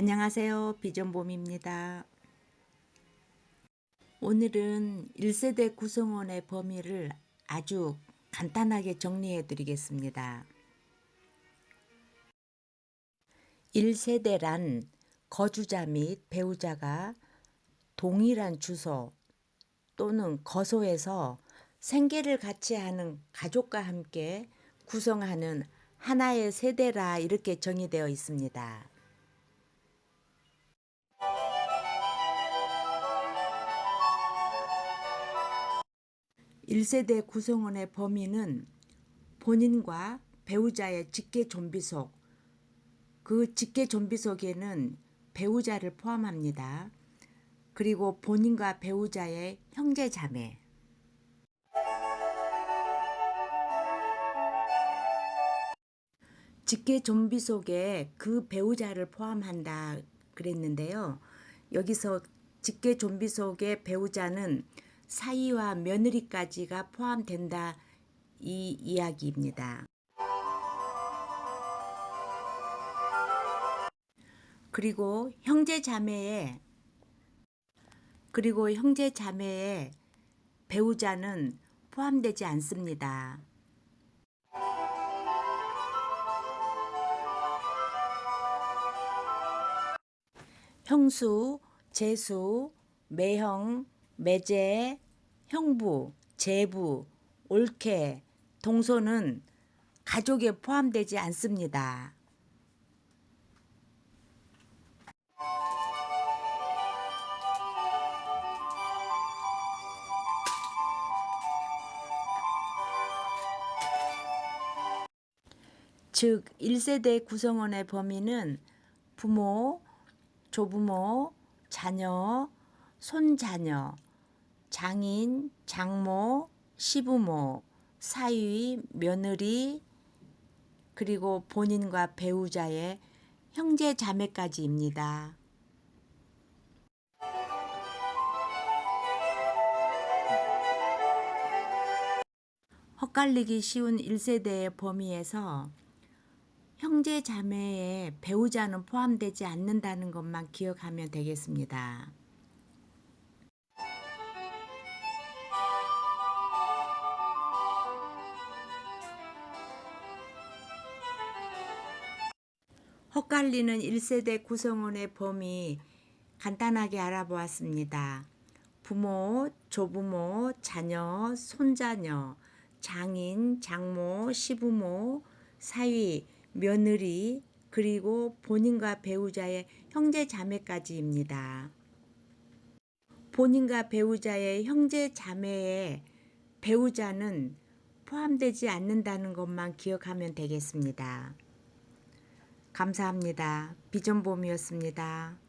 안녕하세요. 비전봄입니다. 오늘은 1세대 구성원의 범위를 아주 간단하게 정리해 드리겠습니다. 1세대란 거주자 및 배우자가 동일한 주소 또는 거소에서 생계를 같이 하는 가족과 함께 구성하는 하나의 세대라 이렇게 정의되어 있습니다. 1세대 구성원의 범위는 본인과 배우자의 직계 좀비 속, 그 직계 좀비 속에는 배우자를 포함합니다. 그리고 본인과 배우자의 형제 자매, 직계 좀비 속에 그 배우자를 포함한다 그랬는데요. 여기서 직계 좀비 속의 배우자는 사위와 며느리까지가 포함된다 이 이야기입니다. 그리고 형제 자매의 그리고 형제 자매의 배우자는 포함되지 않습니다. 형수, 제수, 매형, 매제, 형부, 제부, 올케, 동서는 가족에 포함되지 않습니다. 즉 1세대 구성원의 범위는 부모, 조부모, 자녀, 손자녀, 장인, 장모, 시부모, 사위, 며느리, 그리고 본인과 배우자의 형제 자매까지입니다. 헛갈리기 쉬운 1세대의 범위에서 형제 자매의 배우자는 포함되지 않는다는 것만 기억하면 되겠습니다. 헛갈리는 1세대 구성원의 범위 간단하게 알아보았습니다. 부모, 조부모, 자녀, 손자녀, 장인, 장모, 시부모, 사위, 며느리, 그리고 본인과 배우자의 형제 자매까지입니다. 본인과 배우자의 형제 자매의 배우자는 포함되지 않는다는 것만 기억하면 되겠습니다. 감사합니다. 비전봄이었습니다.